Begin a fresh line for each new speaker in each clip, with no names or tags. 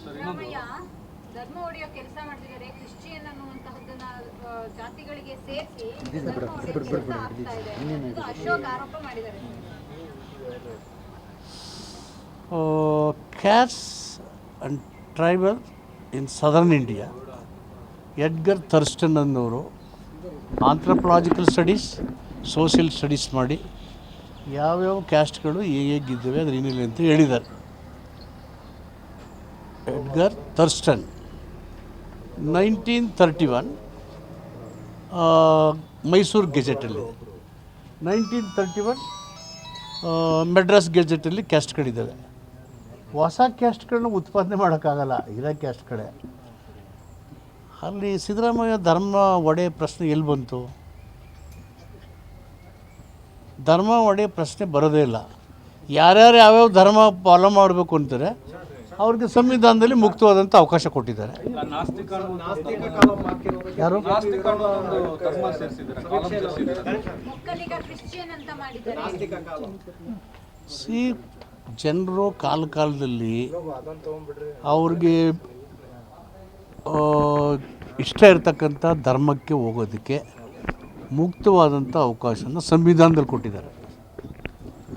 ಸಿದ್ದರಾಮಯ್ಯ ಧರ್ಮ ಕೆಲಸ ಮಾಡ್ತಿದ್ದಾರೆ ಕ್ರಿಶ್ಚಿಯನ್ ಅನ್ನುವಂತಹದ್ದನ್ನ ಆ, ಜಾತಿಗಳಿಗೆ ಸೇರಿಸಿ ಧರ್ಮ ಒಡೆಯೋ ಕೆಲಸ ಆಗ್ತಾ ಇದೆ. ಅಶೋಕ್ ಆರೋಪ ಮಾಡಿದ್ದಾರೆ.
Castes and tribal in southern India Edgar Thurston ಅನ್ನೋರು ಆಂಥ್ರಪಲಾಜಿಕಲ್ ಸ್ಟಡೀಸ್ ಸೋಷಿಯಲ್ ಸ್ಟಡೀಸ್ ಮಾಡಿ ಯಾವ್ಯಾವ ಕ್ಯಾಸ್ಟ್ಗಳು ಹೇಗಿದ್ದಾವೆ ಅದ್ರ ಏನಿಲ್ಲ ಅಂತ ಹೇಳಿದ್ದಾರೆ. Edgar Thurston. Nineteen thirty one Mysuru ಗೆಜೆಟಲ್ಲಿ. Nineteen thirty one Madras ಗೆಜೆಟಲ್ಲಿ ಕ್ಯಾಸ್ಟ್ಗಳಿದ್ದಾವೆ. ಹೊಸ ಕ್ಯಾಸ್ಟ್ಗಳನ್ನ ಉತ್ಪಾದನೆ ಮಾಡೋಕ್ಕಾಗಲ್ಲ ಇರೋ ಕ್ಯಾಸ್ಟ್ಗಳೇ. ಅಲ್ಲಿ ಸಿದ್ದರಾಮಯ್ಯ ಧರ್ಮ ಒಡೆ ಪ್ರಶ್ನೆ ಎಲ್ಲಿ ಬಂತು? ಧರ್ಮ ಒಡೆ ಪ್ರಶ್ನೆ ಬರೋದೇ ಇಲ್ಲ. ಯಾರ್ಯಾರು ಯಾವ್ಯಾವ ಧರ್ಮ ಫಾಲೋ ಮಾಡಬೇಕು ಅಂತಾರೆ ಅವ್ರಿಗೆ ಸಂವಿಧಾನದಲ್ಲಿ ಮುಕ್ತವಾದಂಥ ಅವಕಾಶ ಕೊಟ್ಟಿದ್ದಾರೆ. ಯಾರು?
ಒಂದು ಧರ್ಮ ಸೇರಿಸಿದ್ದಾರೆ ಕಾಲಂ ಸೇರಿಸಿದ್ದಾರೆ.
ಒಕ್ಕಲಿಗ ಕ್ರಿಶ್ಚಿಯನ್ ಅಂತ ಮಾಡಿದ್ದಾರೆ.
ಸಿ ಜನರು ಕಾಲ ಕಾಲದಲ್ಲಿ ಅವ್ರಿಗೆ ಇಷ್ಟ ಇರತಕ್ಕಂಥ ಧರ್ಮಕ್ಕೆ ಹೋಗೋದಕ್ಕೆ ಮುಕ್ತವಾದಂಥ ಅವಕಾಶನ ಸಂವಿಧಾನದಲ್ಲಿ ಕೊಟ್ಟಿದ್ದಾರೆ.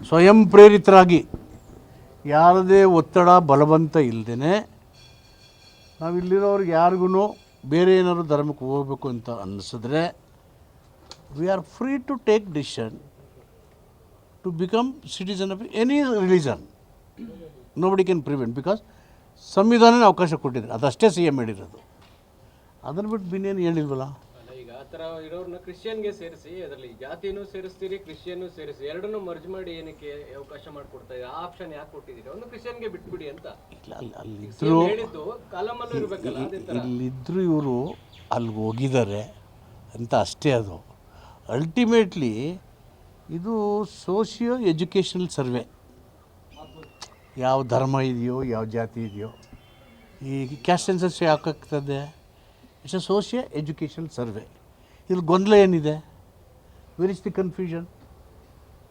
ಸ್ವಯಂ ಪ್ರೇರಿತರಾಗಿ ಯಾವುದೇ ಒತ್ತಡ, ಬಲವಂತ ಇಲ್ಲದೇ ನಾವಿಲ್ಲಿರೋರಿಗೆ ಯಾರಿಗೂ ಬೇರೆ ಏನಾದ್ರು ಧರ್ಮಕ್ಕೆ ಹೋಗಬೇಕು ಅಂತ ಅನ್ನಿಸಿದ್ರೆ we are free to take decision to become citizen of any religion nobody can prevent because ಸಂವಿಧಾನನೇ ಅವಕಾಶ ಕೊಟ್ಟಿದ್ದಾರೆ. ಅದಷ್ಟೇ ಸಿ ಎಂ ಹೇಳಿರೋದು. ಅದನ್ನು ಬಿಟ್ಟು ಬಿನ್ನೇನು ಹೇಳಿಲ್ವಲ್ಲ?
ಅಲ್ಲ ಈಗ ಆ ಥರ ಇರೋರ್ನ ಕ್ರಿಶ್ಚಿಯನ್ಗೆ ಸೇರಿಸಿ ಅದರಲ್ಲಿ ಜಾತಿನೂ ಸೇರಿಸ್ತೀರಿ ಕ್ರಿಶ್ಚಿಯನ್ ಸೇರಿಸಿ ಎರಡನ್ನೂ ಮರ್ಜ್ ಮಾಡಿ ಏನಕ್ಕೆ ಅವಕಾಶ ಮಾಡ್ಕೊಡ್ತಾ ಇದ್ದೀರಿ? ಆ ಆಪ್ಷನ್ ಯಾಕೆ ಕೊಟ್ಟಿದ್ದೀರಿ? ಒಂದು ಕ್ರಿಶ್ಚಿಯನ್ಗೆ ಬಿಟ್ಬಿಡಿ ಅಂತ.
ಇಲ್ಲ ಅಲ್ಲಿ
CM
ಅಲ್ಲಿದ್ದರು
ಹೇಳಿದ್ದು ಕಾಲಮಲ್ಲೂ ಇರಬೇಕಲ್ಲ ಅದೇ ಥರ
ಇಲ್ಲಿದ್ದರು ಇವರು ಅಲ್ಲಿ ಹೋಗಿದ್ದಾರೆ ಅಂತ ಅಷ್ಟೇ ಅದು. ಅಲ್ಟಿಮೇಟ್ಲಿ ಇದು ಸೋಷಿಯೋ ಎಜುಕೇಷನಲ್ ಸರ್ವೆ ಯಾವ ಧರ್ಮ ಇದೆಯೋ ಯಾವ ಜಾತಿ ಇದೆಯೋ ಈ caste census ಯಾಕಾಗ್ತದೆ it's a socio educational survey ಇಲ್ಲಿ ಗೊಂದಲ ಏನಿದೆ? ವೆರ್ ಇಸ್ ದಿ ಕನ್ಫ್ಯೂಷನ್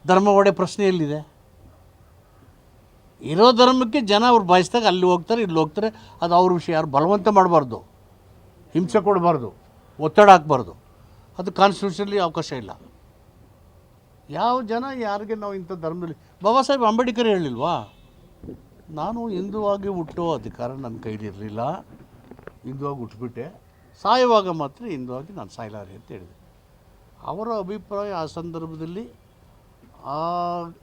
ಧರ್ಮ ಒಡೆ ಪ್ರಶ್ನೆ ಎಲ್ಲಿದೆ? ಇರೋ ಧರ್ಮಕ್ಕೆ ಜನ ಅವ್ರು ಬಯಸಿದಾಗ ಅಲ್ಲಿ ಹೋಗ್ತಾರೆ, ಇಲ್ಲಿ ಹೋಗ್ತಾರೆ. ಅದು ಅವ್ರ ವಿಷಯ. ಯಾರು ಬಲವಂತ ಮಾಡಬಾರ್ದು. ಹಿಂಸೆ ಕೊಡಬಾರ್ದು. ಒತ್ತಡ ಹಾಕಬಾರ್ದು. ಅದು ಕಾನ್ಸ್ಟಿಟ್ಯೂಷನಲ್ಲಿ ಅವಕಾಶ ಇಲ್ಲ. ಯಾವ ಜನ ಯಾರಿಗೆ ನಾವು ಇಂಥ ಧರ್ಮದಲ್ಲಿ ಬಾಬಾ ಸಾಹೇಬ್ ಅಂಬೇಡ್ಕರ್ ಹೇಳಿಲ್ವಾ? ನಾನು ಹಿಂದುವಾಗಿ ಹುಟ್ಟೋ ಅಧಿಕಾರ ನನ್ನ ಕೈಲಿರಲಿಲ್ಲ. ಹಿಂದುವಾಗಿ ಹುಟ್ಟುಬಿಟ್ಟೆ ಸಾಯುವಾಗ ಮಾತ್ರ ಹಿಂದುವಾಗಿ ನಾನು ಸಾಯಲಾರೆ ಅಂತ ಹೇಳಿದೆ. ಅವರ ಅಭಿಪ್ರಾಯ ಆ ಸಂದರ್ಭದಲ್ಲಿ, ಆ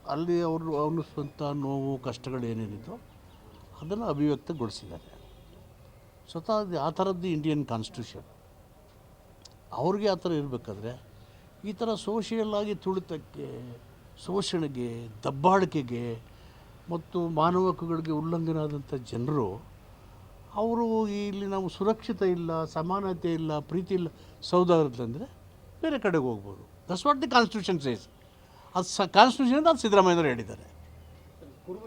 ಅಲ್ಲಿ ಅವರು ಅನ್ನಿಸುವಂಥ ನೋವು, ಕಷ್ಟಗಳು ಏನೇನಿತ್ತು ಅದನ್ನು ಅಭಿವ್ಯಕ್ತಗೊಳಿಸಿದ್ದಾರೆ. ಸ್ವತಃ ಆ ಥರದ್ದು ಇಂಡಿಯನ್ ಕಾನ್ಸ್ಟಿಟ್ಯೂಷನ್ ಅವ್ರಿಗೆ ಆ ಥರ ಇರಬೇಕಾದ್ರೆ ಈ ಥರ ಸೋಷಿಯಲ್ಲಾಗಿ ತುಳಿತಕ್ಕೆ, ಶೋಷಣೆಗೆ, ದಬ್ಬಾಳಿಕೆಗೆ ಮತ್ತು ಮಾನವ ಹಕ್ಕುಗಳಿಗೆ ಉಲ್ಲಂಘನೆ ಆದಂಥ ಜನರು ಅವರು ಇಲ್ಲಿ ನಾವು ಸುರಕ್ಷಿತ ಇಲ್ಲ, ಸಮಾನತೆ ಇಲ್ಲ, ಪ್ರೀತಿ ಇಲ್ಲ ಅಂದರೆ ಬೇರೆ ಕಡೆಗೆ ಹೋಗ್ಬೋದು. That's what the constitution says ಅದು ಸ ಕಾನ್ಸ್ಟಿಟ್ಯೂಷನ್ ಅದು ಸಿದ್ದರಾಮಯ್ಯವರು ಹೇಳಿದ್ದಾರೆ.